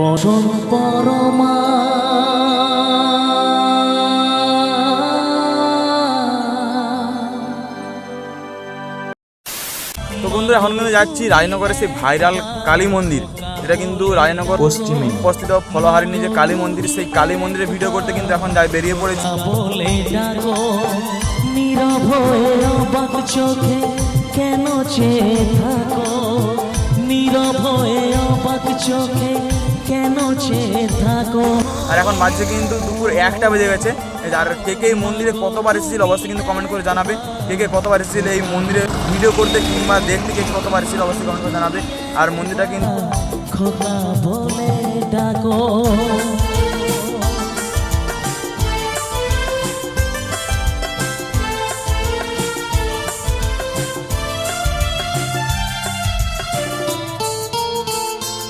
পরম পরমা। তো বন্ধুরা এখন কিন্তু যাচ্ছি রাজনগরের সেই ভাইরাল কালী মন্দির। এটা কিন্তু রাজনগর পশ্চিমে। উপস্থিত ফলহারিণী যে কালী মন্দির সেই কালী মন্দিরে ভিডিও করতে কিন্তু এখন যাই বেরিয়ে পড়েছি। বলে ডাকো নীরব চোখে কেন চেয়ে থাকো? নীরব চোখে কেন থাকো? আর এখন বাজছে কিন্তু দুপুর একটা বেজে গেছে। আর কে কে এই মন্দিরে কতবার এসেছিল অবশ্যই কিন্তু কমেন্ট করে জানাবে। কে কে কতবার এসেছিল এই মন্দিরে ভিডিও করতে কিংবা দেখতে কে কে কতবার এসেছিল অবশ্যই কমেন্ট করে জানাবে। আর মন্দিরটা কিন্তু খোকা বলে ডাকো।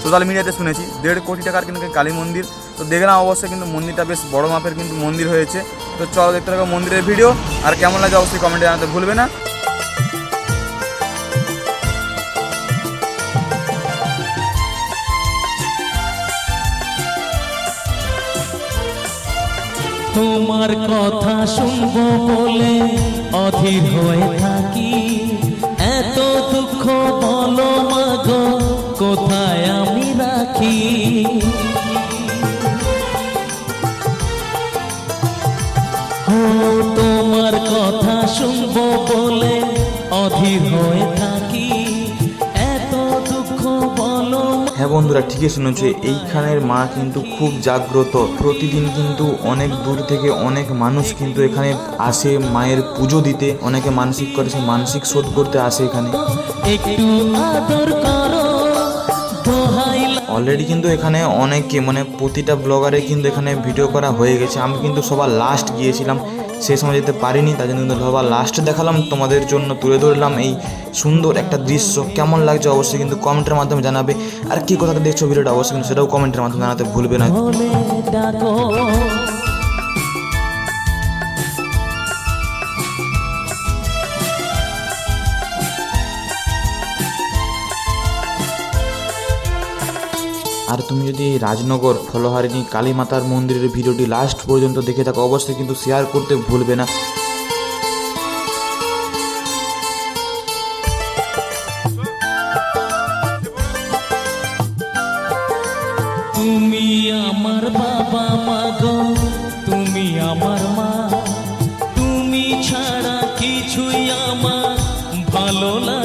সোশ্যাল মিডিয়াতে শুনেছি, দেড় কোটি টাকার কিন্তু কালী মন্দির। তো দেখলাম অবশ্যই কিন্তু মন্দিরটা বেশ বড় মাপের কিন্তু মন্দির হয়েছে। তো চলো দেখতে থাকো মন্দিরের ভিডিও। আর কেমন লাগে অবশ্যই কমেন্টে জানাতে ভুলবে না। তোমার কথা শুনব বলে অধীর হয়ে থাকি। কোথায় আমি রাখি? তোমার কথা শুনব বলে অধীর হয়ে থাকি। এত দুঃখ বলো হ্যাঁ বন্ধুরা ঠিকই শুনেছো এইখানের মা কিন্তু খুব জাগ্রত। প্রতিদিন কিন্তু অনেক দূর থেকে অনেক মানুষ কিন্তু এখানে আসে মায়ের পুজো দিতে। অনেকে মানসিক করে সে মানসিক শোধ করতে আসে এখানে। একটু আদর করো। অলরেডি কিন্তু এখানে অনেকে মানে প্রতিটা ব্লগারে কিন্তু এখানে ভিডিও করা হয়ে গেছে। আমি কিন্তু সবার লাস্ট গিয়েছিলাম সেই সময় যেতে পারিনি, তার জন্য কিন্তু সবার লাস্ট দেখালাম। তোমাদের জন্য তুলে ধরলাম এই সুন্দর একটা দৃশ্য। কেমন লাগছে অবশ্যই কিন্তু কমেন্টের মাধ্যমে জানাবে। আর কি কথাটা দেখছ ভিডিওটা অবশ্যই কিন্তু সেটাও কমেন্টের মাধ্যমে জানাতে ভুলবে না। আর তুমি যদি রাজনগর, ফলহারিণী কালী মাতার মন্দিরের ভিডিওটি লাস্ট পর্যন্ত দেখে থাকো, অবশ্যই কিন্তু শেয়ার করতে ভুলবে না। তুমি আমার বাবা মা গো, তুমি আমার মা। তুমি ছাড়া কিছুই আমার ভালো না।